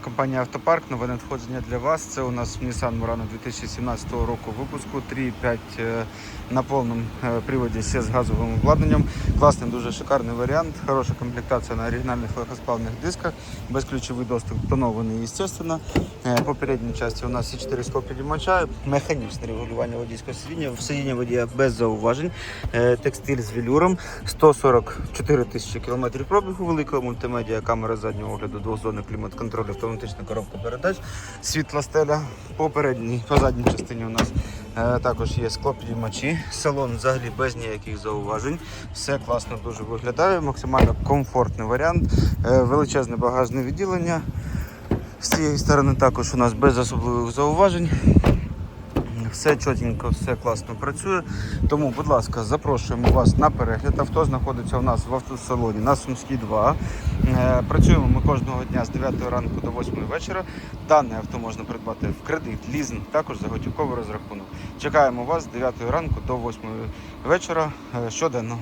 Компанія Автопарк, нове надходження для вас. Це у нас Nissan Murano 2017 року випуску 3.5 е, на повному е, приводі ще з газовим обладнанням. Класний, дуже шикарний варіант. Хороша комплектація на оригінальних легкосплавних дисках, безключовий доступ тонований, звісно. По частині у нас всі 4 підіймача, механічне регулювання водійського сидіння, сидіння водія без зауважень, Е, текстиль з велюром, 144 тисячі кілометрів пробігу, велика мультимедіа, камера заднього огляду, двохзонний клімат-контроль, автоматична коробка передач, світла стеля. По передній, по задній частині у нас е, також є склопідіймачі, салон взагалі без ніяких зауважень. Все класно дуже виглядає, максимально комфортний варіант, Е, величезне багажне відділення. З цієї сторони також у нас без особливих зауважень. Все чотенько, все класно працює. Тому, будь ласка, запрошуємо вас на перегляд. Авто знаходиться у нас в автосалоні на Сумській 2. Е, Працюємо ми кожного дня з 9 ранку до 8 вечора. Дане авто можна придбати в кредит, лізинг, також за готівковий розрахунок. Чекаємо вас з 9 ранку до 8 вечора е, щоденно.